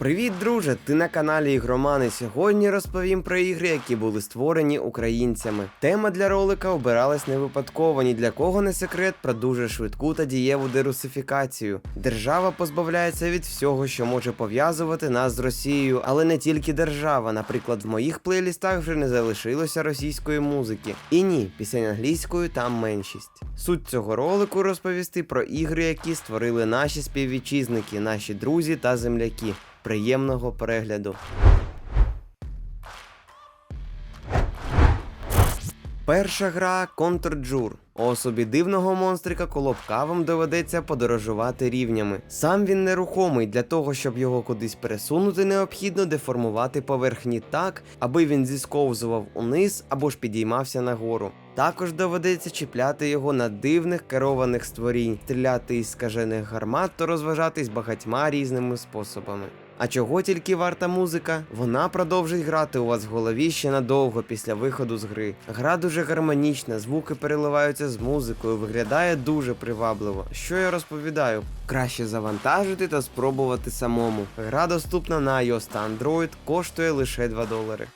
Привіт, друже! Ти на каналі Ігромани. Сьогодні розповім про ігри, які були створені українцями. Тема для ролика обиралась не випадково, ні для кого не секрет про дуже швидку та дієву дерусифікацію. Держава позбавляється від всього, що може пов'язувати нас з Росією, але не тільки держава. Наприклад, в моїх плейлістах вже не залишилося російської музики. І ні, пісень англійською там меншість. Суть цього ролику розповісти про ігри, які створили наші співвітчизники, наші друзі та земляки. Приємного перегляду. Перша гра Контрджур. Особі дивного монстрика Колобка вам доведеться подорожувати рівнями. Сам він нерухомий, для того, щоб його кудись пересунути, необхідно деформувати поверхні так, аби він зісковзував униз або ж підіймався нагору. Також доведеться чіпляти його на дивних керованих створінь, стріляти із скажених гармат та розважатись багатьма різними способами. А чого тільки варта музика? Вона продовжить грати у вас в голові ще надовго після виходу з гри. Гра дуже гармонічна, звуки переливаються з музикою, виглядає дуже привабливо. Що я розповідаю? Краще завантажити та спробувати самому. Гра доступна на iOS та Android, коштує лише 2 долари.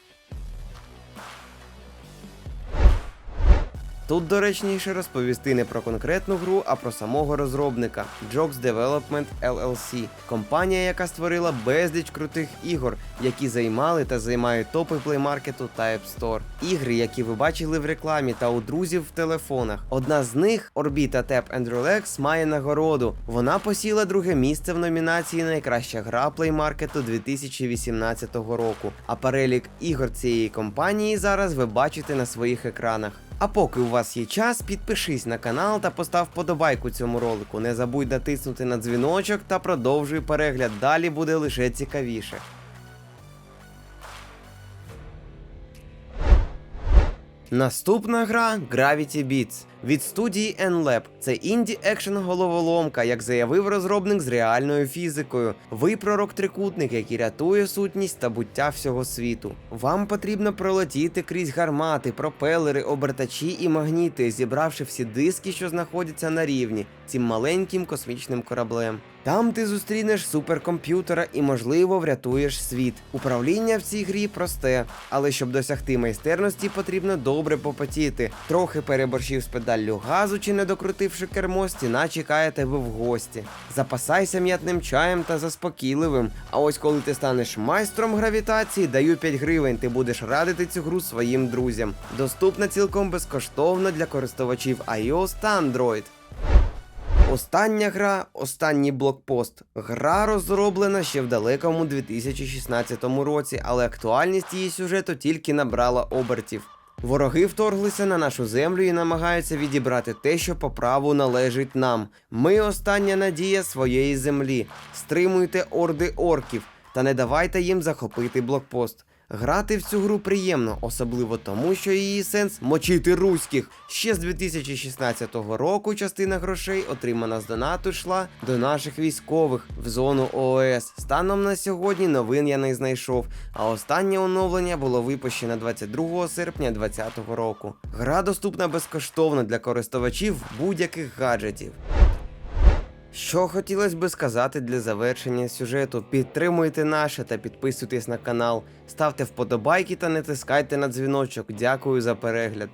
Тут доречніше розповісти не про конкретну гру, а про самого розробника Jokes Development LLC, компанія, яка створила безліч крутих ігор, які займали та займають топи плеймаркету та App Store. Ігри, які ви бачили в рекламі та у друзів в телефонах. Одна з них, Orbita Tap and Relax, має нагороду. Вона посіла друге місце в номінації Найкраща гра плеймаркету 2018 року. А перелік ігор цієї компанії зараз ви бачите на своїх екранах. А поки у вас є час, підпишись на канал та постав подобайку цьому ролику. Не забудь натиснути на дзвіночок та продовжуй перегляд. Далі буде лише цікавіше. Наступна гра Gravity Beats від студії NLab. Це інді екшен головоломка, як заявив розробник з реальною фізикою. Ви пророк трикутник, який рятує сутність та буття всього світу. Вам потрібно пролетіти крізь гармати, пропелери, обертачі і магніти, зібравши всі диски, що знаходяться на рівні цим маленьким космічним кораблем. Там ти зустрінеш суперкомп'ютера і, можливо, врятуєш світ. Управління в цій грі просте, але щоб досягти майстерності, потрібно добре попотіти. Трохи переборщив з педаллю газу чи не докрутивши кермо, стіна чекає тебе в гості. Запасайся м'ятним чаєм та заспокійливим. А ось коли ти станеш майстром гравітації, даю 5 гривень. Ти будеш радити цю гру своїм друзям. Доступна цілком безкоштовно для користувачів iOS та Android. Остання гра, останній блокпост. Гра розроблена ще в далекому 2016 році, але актуальність її сюжету тільки набрала обертів. Вороги вторглися на нашу землю і намагаються відібрати те, що по праву належить нам. Ми остання надія своєї землі. Стримуйте орди орків та не давайте їм захопити блокпост. Грати в цю гру приємно, особливо тому, що її сенс мочити руських. Ще з 2016 року частина грошей, отримана з донату, йшла до наших військових в зону ООС. Станом на сьогодні новин я не знайшов, а останнє оновлення було випущено 22 серпня 2020 року. Гра доступна безкоштовно для користувачів будь-яких гаджетів. Що хотілося би сказати для завершення сюжету, підтримуйте наше та підписуйтесь на канал, ставте вподобайки та не тискайте на дзвіночок. Дякую за перегляд.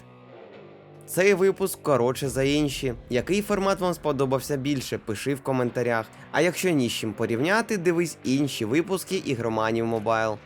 Цей випуск коротше за інші. Який формат вам сподобався більше, пиши в коментарях. А якщо ні з чим порівняти, дивись інші випуски ігроманів Мобайл.